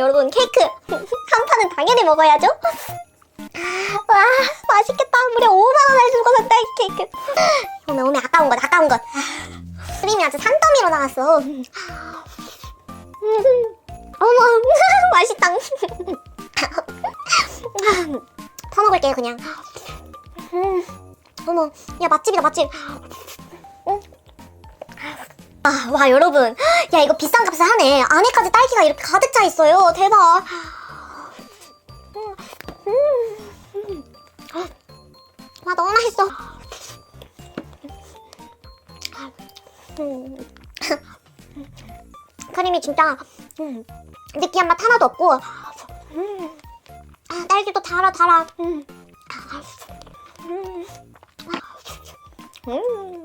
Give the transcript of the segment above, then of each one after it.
여러분 케이크 한 판은 당연히 먹어야죠. 와 맛있겠다. 무려 5만 원을 주고 산 딸기 케이크. 오늘 오늘 아까운 것 아까운 것. 크림이 아주 산더미로 나왔어. 음. 어머 맛있다. 퍼먹을게요 그냥. 음, 어머 야 맛집이다 맛집. 음. 아, 와, 여러분. 야, 이거 비싼 값을 하네. 안에까지 딸기가 이렇게 가득 차 있어요. 대박. 음. 와, 너무 맛있어. 음. 크림이 진짜 음, 느끼한 맛 하나도 없고 음. 아, 딸기도 달아 달아 음. 음. 음.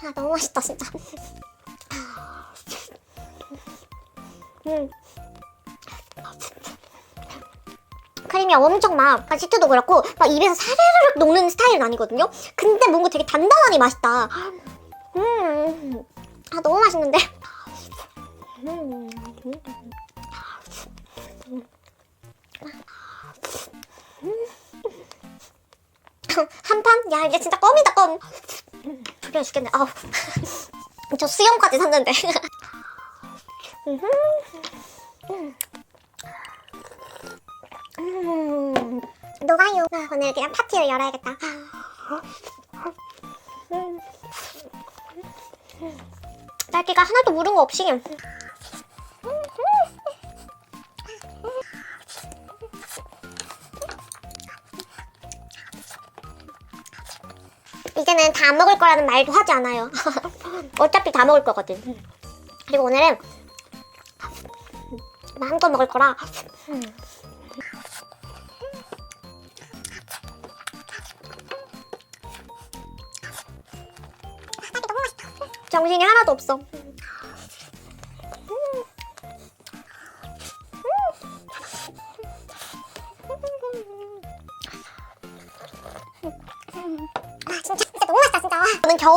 아 너무 맛있다 진짜. 음. 크림이 엄청 막 시트도 그렇고 막 입에서 사르르륵 녹는 스타일은 아니거든요. 근데 뭔가 되게 단단하니 맛있다. 음. 아 너무 맛있는데. 음. 한 판? 야 이게 진짜 껌이다 껌. 졸려 죽겠네. 아우. 저 수염까지 샀는데. 음, 녹아요. 아, 오늘 그냥 파티를 열어야겠다. 음. 딸기가 하나도 물은 거 없이. 안 먹을 거라는 말도 하지 않아요. 어차피 다 먹을 거거든. 그리고 오늘은 마음껏 먹을 거라. 정신이 하나도 없어.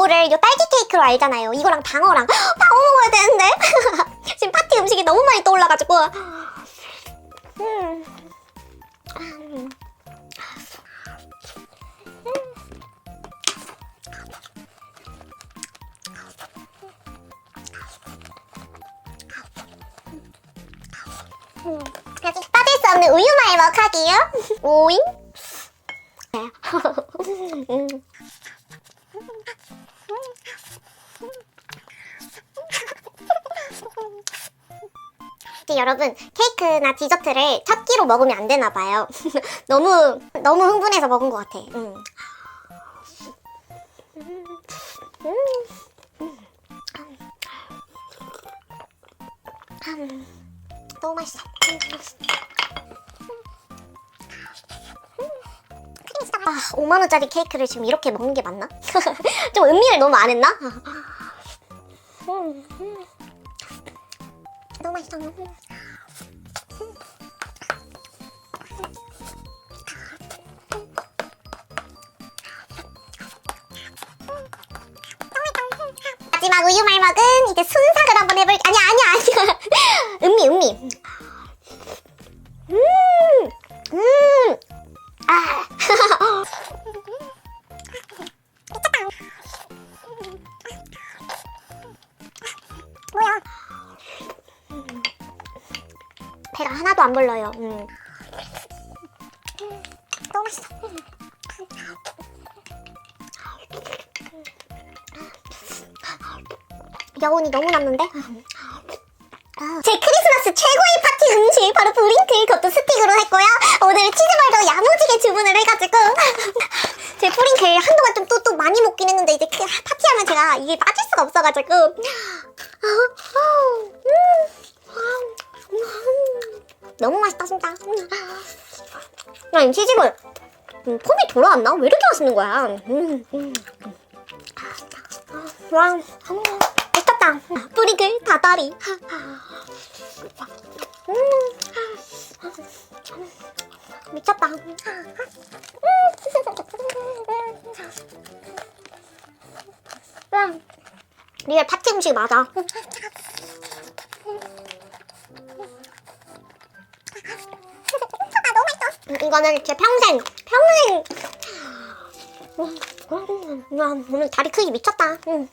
겨울을 이 딸기 케이크로 알잖아요. 이거랑 방어랑. 방어 먹어야 되는데. 지금 파티 음식이 너무 많이 떠올라가지고. 음. 음. 음. 빠질 수 없는 우유 말먹하기요. 오잉? 음. 여러분 케이크나 디저트를 첫 끼로 먹으면 안 되나 봐요. 너무 너무 흥분해서 먹은 것 같아. 음. 음. 너무 맛있어. 아, 5만 원짜리 케이크를 지금 이렇게 먹는 게 맞나? 좀 음미를 너무 안 했나? 맛있어. 마지막 우유 말먹은 이제 순삭을 한번 해볼 아니야 아니야 아니야 음미 음미 너무 남는데? 아, 제 크리스마스 최고의 파티 음식 바로 브링클 그것도 스틱으로 했고요 오늘 치즈볼도 야무지게 주문을 해가지고 제 프링클 한동안 좀 또 또 많이 먹긴 했는데 이제 그 파티하면 제가 이게 빠질 수가 없어가지고 너무 맛있다 진짜 야, 이 치즈볼 음, 폼이 돌아왔나? 왜 이렇게 맛있는 거야? 음, 음. 와, 다 뿌리글 다다리. 음. 미쳤다. 음. 음. 리얼 파티 음식 맞아. 이거는 제 평생 평생 와 오늘 다리 크기 미쳤다 응.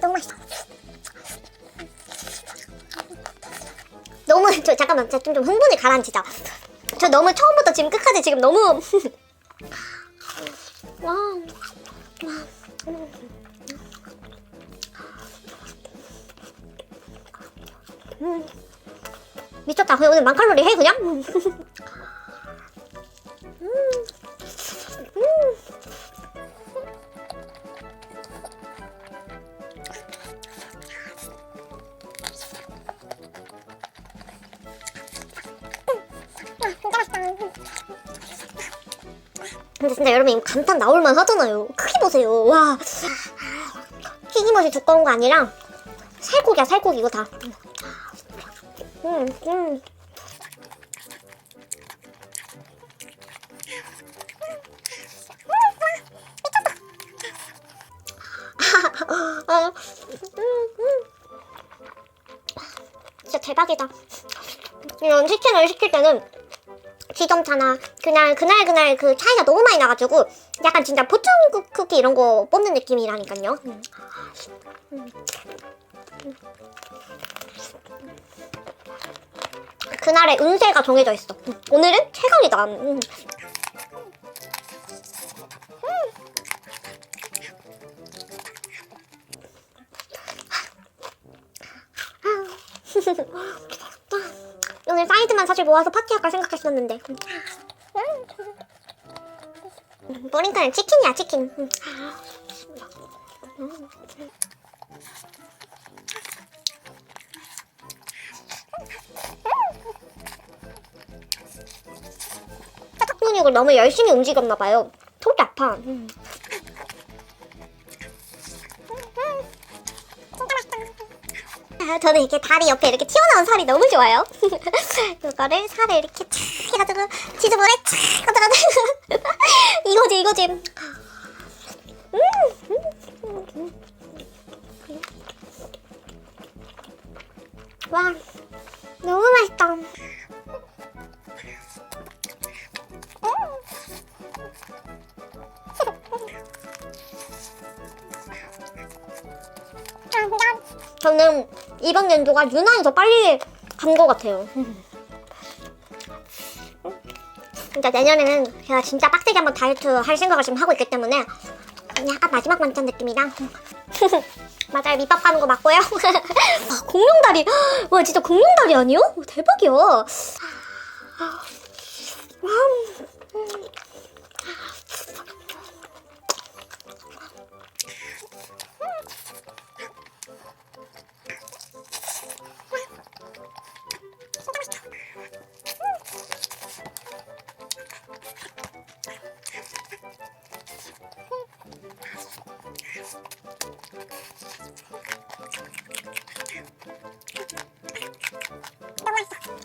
너무 맛있어. 너무 저 잠깐만 저 좀 좀 흥분이 가라앉히자. 저 너무 처음부터 지금 끝까지 지금 너무 만 칼로리 해 그냥. 음. 근데 진짜 여러분 이거 감탄 나올만 하잖아요. 크기 보세요. 와. 튀김옷이 두꺼운 거 아니라 살코기야 살코기 이거 다. 음, 음. 대박이다. 이런 치킨을 시킬 때는 지점차나 그날 그날 그날 그 차이가 너무 많이 나가지고 약간 진짜 쿠- 쿠키 이런 거 뽑는 느낌이라니까요. 음. 음. 음. 그날의 운세가 정해져 있어. 음. 오늘은 최강이다. 음. 모아서 파티할까 생각했었는데 음, 머링크는 치킨이야 치킨 음. 턱 근육을 너무 열심히 움직였나 봐요 속이 아파 아, 저는 이렇게 다리 옆에 이렇게 튀어나온 살이 너무 좋아요. 이거를 살을 이렇게 착 해가지고 치즈볼에 착 가져가지고 이거지 이거지. 음, 음, 음. 와 연도가 유난히 더 빨리 간 것 같아요. 진짜 내년에는 제가 진짜 빡세게 한번 다이어트 할 생각을 지금 하고 있기 때문에 약간 마지막 만찬 느낌이랑 맞아요 밑밥 가는 거 맞고요. 와, 공룡다리 와 진짜 공룡다리 아니요? 와, 대박이야.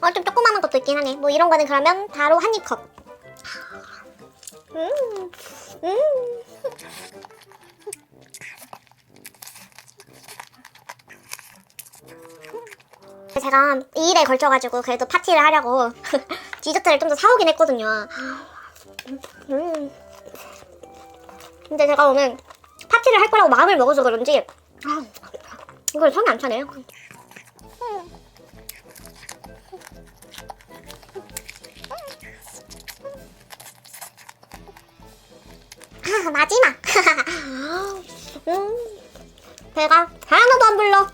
어, 좀 조그마한 것도 있긴 하네. 뭐 이런 거는 그러면 바로 한 입 컵. 음, 음. 제가 이 일에 걸쳐가지고 그래도 파티를 하려고 디저트를 좀 더 사오긴 했거든요. 음. 근데 제가 오늘 파티를 할 거라고 마음을 먹어서 그런지 아, 이걸 손이 안 차네요. 아, 마지막. 음, 배가 하나도 안 불러.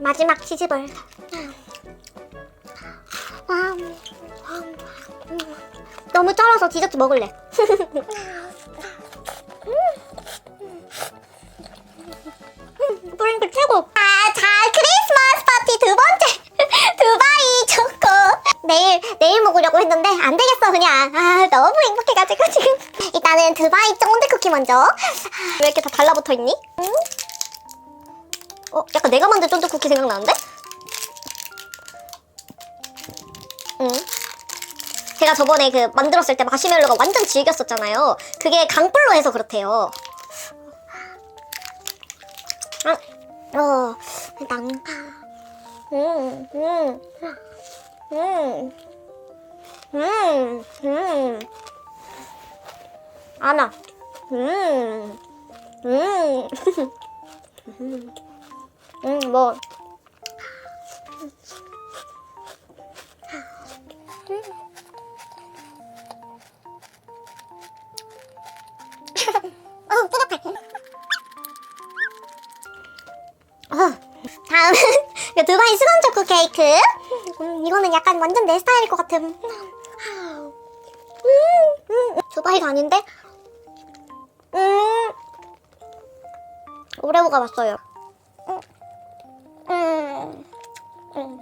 마지막 치즈볼. 와, 너무 쩔어서 디저트 먹을래. 브링크 최고. 아, 자, 크리스마스 파티 두 번째. 두바이 초코. 내일 내일 먹으려고 했는데 안 되겠어 그냥. 아 너무 행복해가지고 지금. 일단은 두바이 쫀득 쿠키 먼저. 아, 왜 이렇게 다 달라붙어 있니? 응? 어 약간 내가 만든 쫀득 쿠키 생각나는데? 응. 제가 저번에 그 만들었을 때 마시멜로가 완전 질겼었잖아요. 그게 강불로 해서 그렇대요. 아, 어, 일단, 음, 음, 음, 음, 음, 아나, 음, 음, 음, 뭐, 어. 어, 다음은 그 두바이 수건 초코 케이크. 음, 이거는 약간 완전 내 스타일일 것 같은. 음, 음, 두바이가 아닌데? 음, 오레오가 왔어요. 음, 음, 음.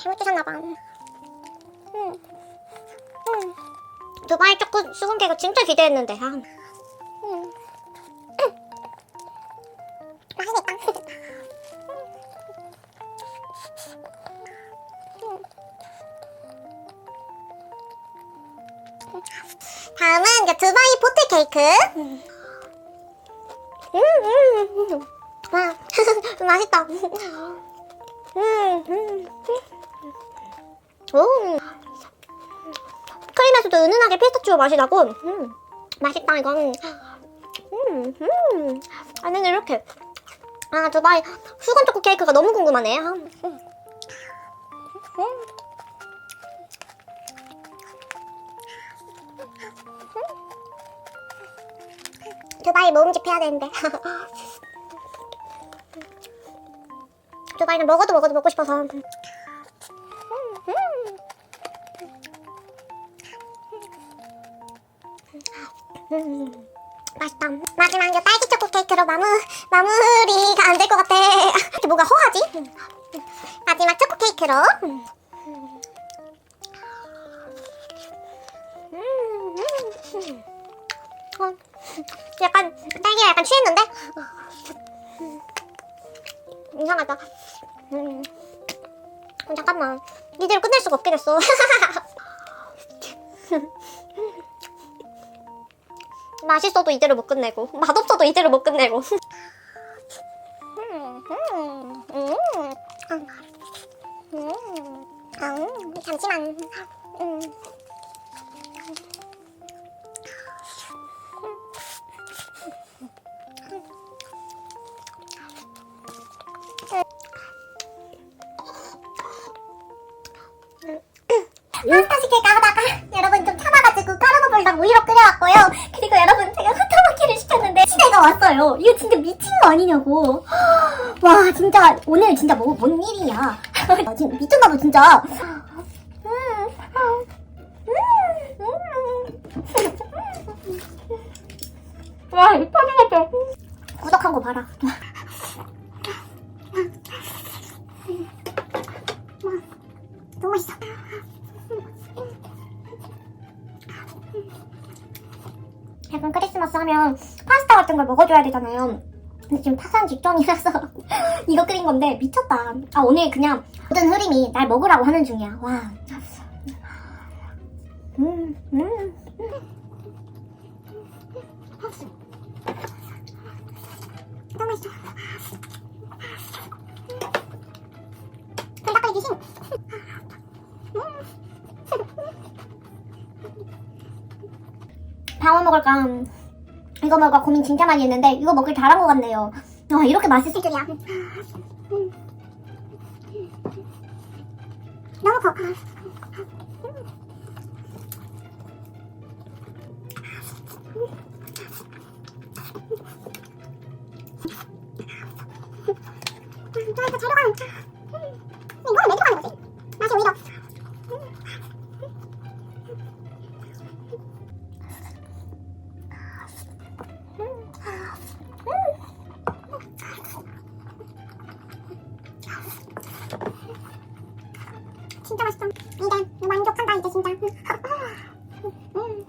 잘못 드셨나봐. 음, 음. 두바이 초코 수건 케이크 진짜 기대했는데. 아. 음. 다음은 두바이 포트 케이크. 음, 음, 음. 와, 맛있다. 음, 음. 오. 크림에서도 은은하게 피스타치오 맛이 나고, 음, 맛있다, 이건. 음, 음. 안에는 이렇게. 아, 두바이 수건 초코 케이크가 너무 궁금하네. 아, 음. 음. 두바이 모음집 해야 되는데. 두바이는 먹어도 먹어도 먹고 싶어서. 맛있다. 마지막 이제 딸기 초코 케이크로 마무, 마무리가 안 될 것 같아. 뭐가 허하지? 마지막 초코 케이크로. 어, 약간 딸기가 약간 취했는데? 음, 이상하다. 음. 어, 잠깐만. 니대로 끝낼 수가 없게 됐어. 맛있어도 이대로 못 끝내고 맛없어도 이대로 못 끝내고 음, 음, 음, 음, 음, 잠시만 왔어요. 이거 진짜 미친 거 아니냐고. 와 진짜 오늘 진짜 뭐 뭔 일이야. 진짜 미쳤나봐 진짜. 음, 와 이거 터지겠다. 구독한 거 봐라. 너무 맛있어. 약간 크리스마스 하면 파스타 같은 걸 먹어줘야 되잖아요. 근데 지금 파산 직전이라서 이거 끓인 건데 미쳤다. 아 오늘 그냥 모든 흐름이 날 먹으라고 하는 중이야. 와. 음, 음. 너무 맛있어. 불닭 끓이기 신. 방어 먹을까? 이거 먹을까 고민 진짜 많이 했는데 이거 먹길 잘한 것 같네요. 와 이렇게 맛있을 줄이야. 너무 커. 이거 재료가 이거는 왜 들어가는 거지? 맛이 오히려 진짜 맛있어. 이제 만족한다 이제 진짜. 음.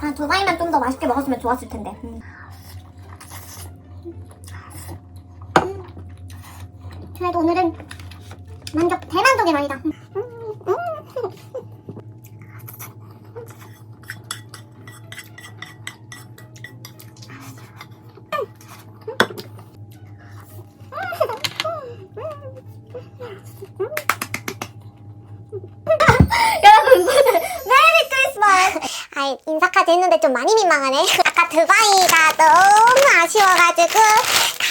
아, 두바이만 좀 더 맛있게 먹었으면 좋았을 텐데. 음. 그래도 오늘은 만족, 대만족의 맛이다. 음, 음. 여러분 메리 크리스마스 했는데 좀 많이 민망하네. 아까 두바이가 너무 아쉬워가지고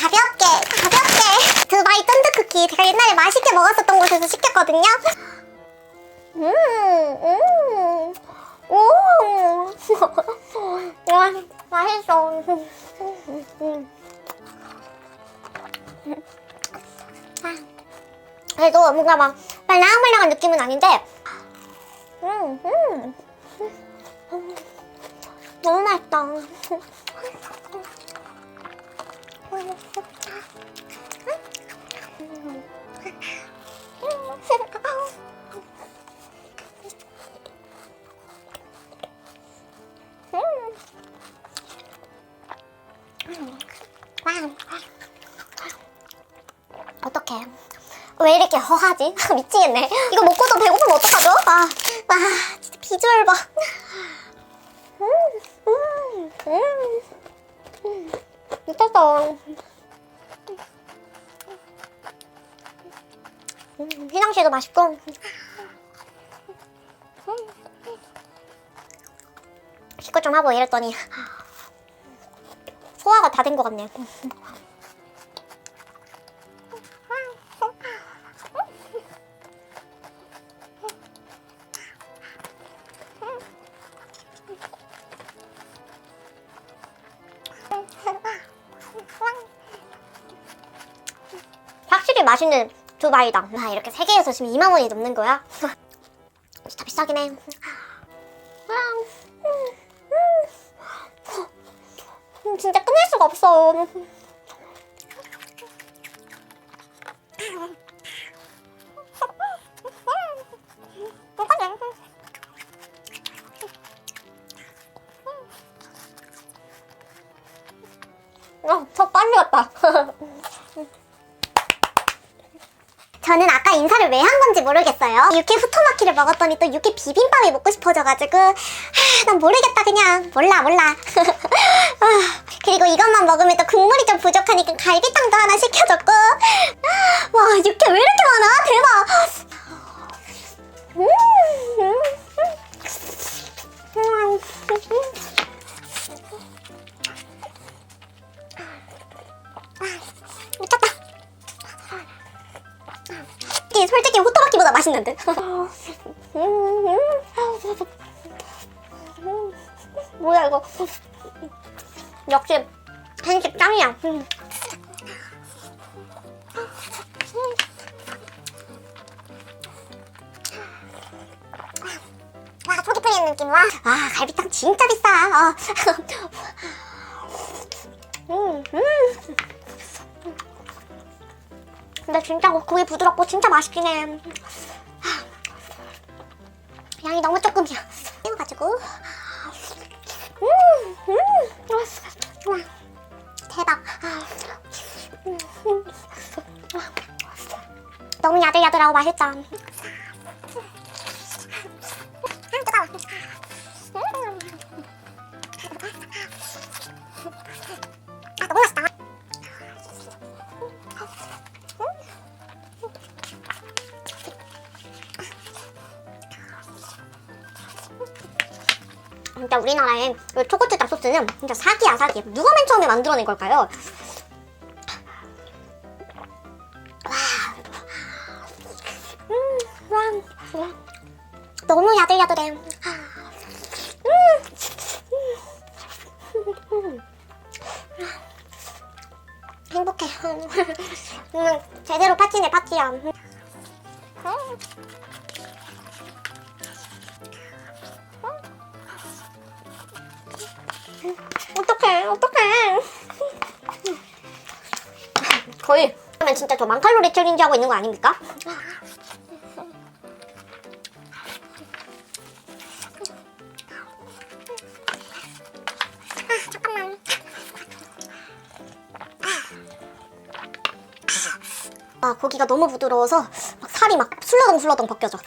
가볍게 가볍게 두바이 쫀득 쿠키 제가 옛날에 맛있게 먹었었던 곳에서 시켰거든요. 음, 음, 오, 와, 맛있어. 그래도 뭔가 막 말랑말랑한 느낌은 아닌데, 음, 음, 음, 너무 맛있다. 어떡해. 왜 이렇게 허하지? 미치겠네. 이거 먹고도 배고프면 어떡하죠? 아, 아, 진짜 비주얼 봐. 미쳤어. 음, 휘낭시에도 맛있고. 기껏 좀 하고 이랬더니 소화가 다 된 것 같네. 5발당. 와, 이렇게 3개에서 지금 2만 원이 넘는 거야? 진짜 비싸긴 해. 진짜 끊을 수가 없어. 모르겠어요. 육회 후토마키를 먹었더니 또 육회 비빔밥이 먹고 싶어져가지고 하, 난 모르겠다 그냥 몰라 몰라. 아, 그리고 이것만 먹으면 또 국물이 좀 부족하니까 갈비탕도 하나 시켜줬고 와 육회 왜 이렇게 많아 대박. 맛있는데. 뭐야 이거? 역시 한식 짱이야. 와 속이 풀리는 느낌 와. 아 갈비탕 진짜 비싸. 어. 음, 음. 근데 진짜 고기 부드럽고 진짜 맛있긴 해. 하, 양이 너무 조금이야. 이거가지고. 음, 음, 와, 대박. 너무 야들야들하고 맛있다. 진짜 우리나라의 이 초고추장 소스는 진짜 사기야 사기. 누가 맨 처음에 만들어낸 걸까요? 챌린지 하고 있는 거 아닙니까? 아. 아, 고기가 너무 부드러워서 막 살이 막 술러덩 술러덩 벗겨져.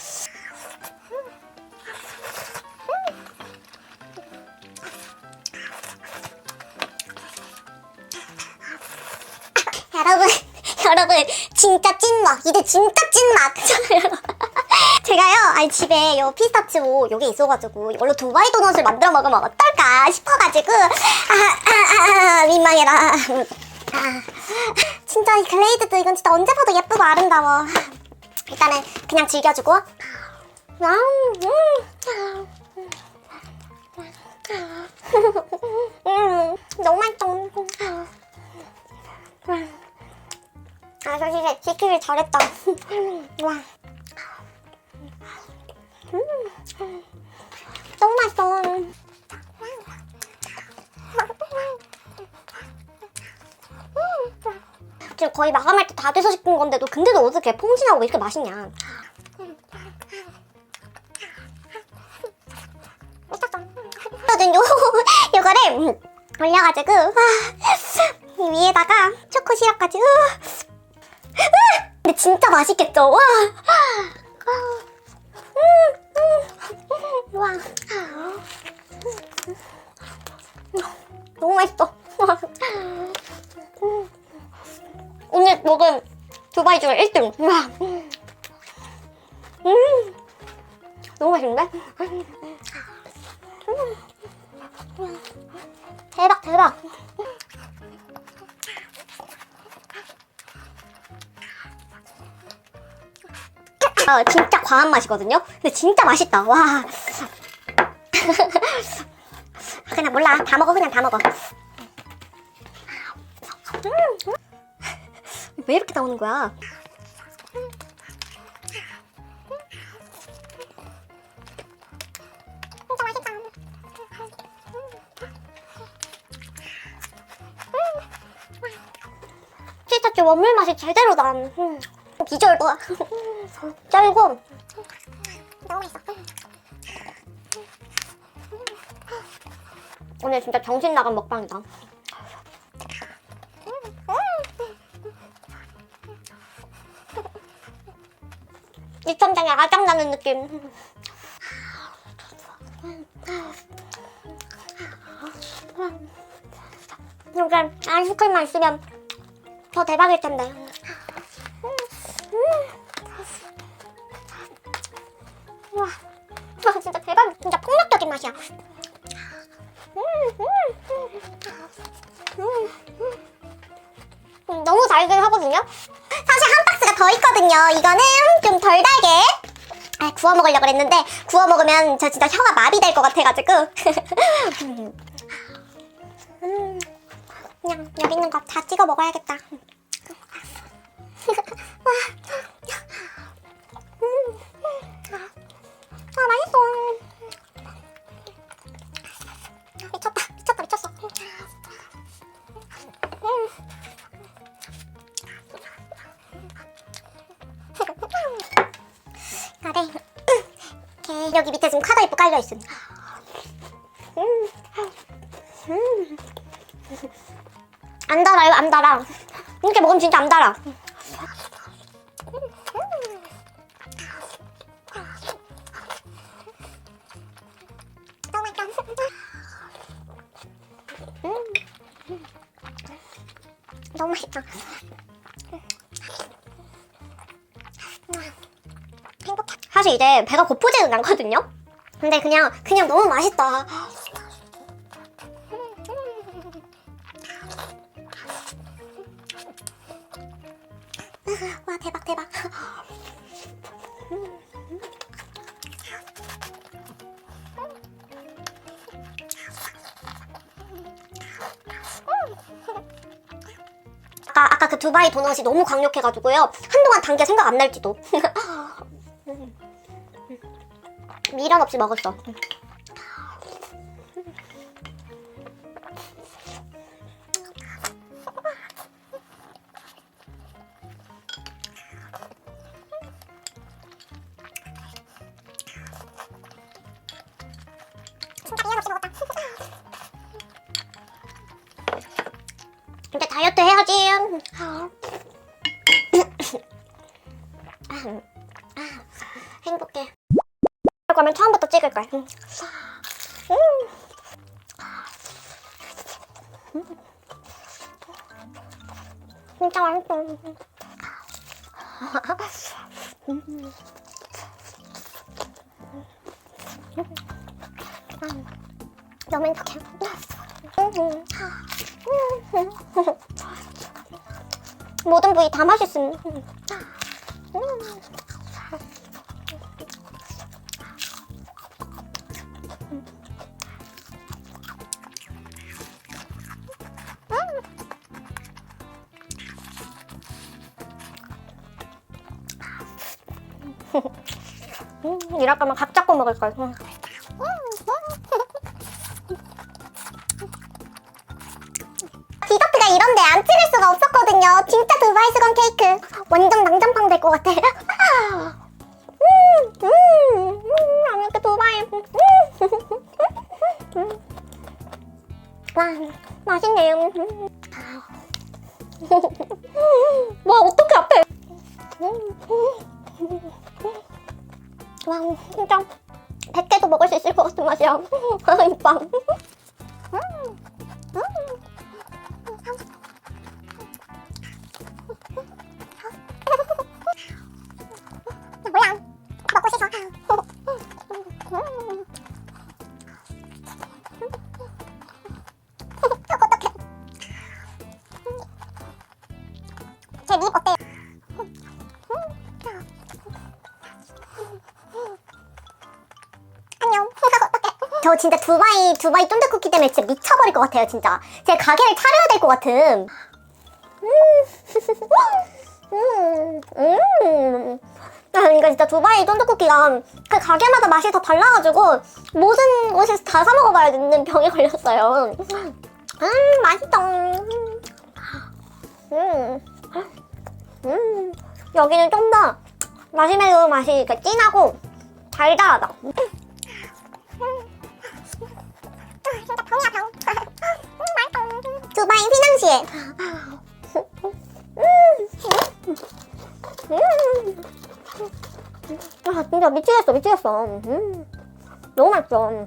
진짜 찐 맛. 제가요, 아니, 집에 요 피스타치오 요게 있어가지고, 이걸로 두바이 도넛을 만들어 먹으면 어떨까 싶어가지고, 아, 아, 아, 아 민망해라. 아, 진짜 이 글레이드도 이건 진짜 언제 봐도 예쁘고 아름다워. 일단은 그냥 즐겨주고. 음, 음. 음, 너무 맛있어. 아, 솔직히 시키길 잘했다. 와. 음, 너무 맛있어. 지금 거의 마감할 때 다 돼서 시킨 건데도 근데도 어떻게 퐁신하고 이렇게 맛있냐. 거든요. 요거를 음, 올려가지고 아, 이 위에다가 초코 시럽까지. 으, 으, 근데 진짜 맛있겠죠? 와. 음, 음, 와. 너무 맛있어. 음. 오늘 먹은 두바이 중에 1등. 와. 음. 너무 맛있는데? 아 진짜 과한 맛이거든요 근데 진짜 맛있다 와 그냥 몰라 다 먹어 그냥 다 먹어 음. 왜 이렇게 나오는 거야 진짜 피스타치오 원물 맛이 제대로 난 음, 비주얼 봐 짤고 너무 맛있어 오늘 진짜 정신 나간 먹방이다. 입천장에 아작나는 느낌. 이게 아이스크림만 있으면 더 대박일 텐데. 와 진짜 대박, 진짜 폭력적인 맛이야. 음, 너무 달긴 하거든요. 사실 한 박스가 더 있거든요. 이거는 좀 덜 달게. 아, 구워 먹으려고 그랬는데 구워 먹으면 저 진짜 혀가 마비될 것 같아가지고. 음, 그냥 여기 있는 거 다 찍어 먹어야겠다. 와. 깔려 있음. 음. 음. 안 달아요, 안 달아. 이렇게 먹으면 진짜 안 달아. 너무 맛있다. 사실 이제 배가 고프지는 않거든요. 근데 그냥 그냥 너무 맛있다. 와 대박 대박. 아까 그 두바이 도넛이 너무 강력해가지고요. 한동안 단게 생각 안 날지도. 미련 없이 먹었어. 너무 행복해. 모든 부위 다 맛있음. 음, 이럴 거면 각 잡고 먹을 걸. 음. 디저트가 이런데 안 찍을 수가 없었거든요. 진짜 두바이 수건 케이크. 완전 낭장빵 될 것 같아. 진짜 두바이 두바이 쫀득 쿠키 때문에 진짜 미쳐버릴 것 같아요 진짜. 제 가게를 차려야 될 것 같음. 음, 음. 아, 이거 진짜 두바이 쫀득쿠키가 그 가게마다 맛이 다 달라가지고 모든 곳에서 다 사 먹어봐야 되는 병에 걸렸어요. 음, 맛있다. 음, 음. 여기는 좀 더 마시멜로 맛이 이렇게 진하고 달달하다. 음. 아 진짜 미치겠어 미치겠어 음. 너무 맛있어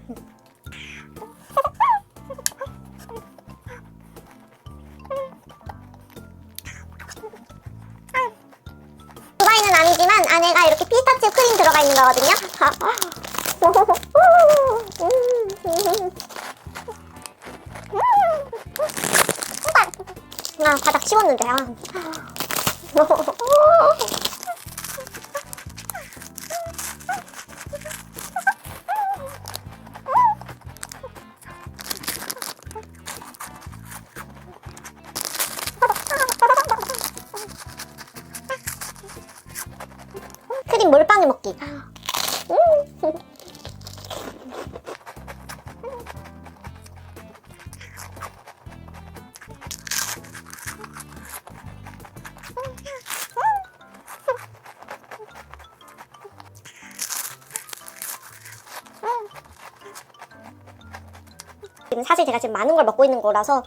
바닥 치 사실 제가 지금 많은 걸 먹고 있는 거라서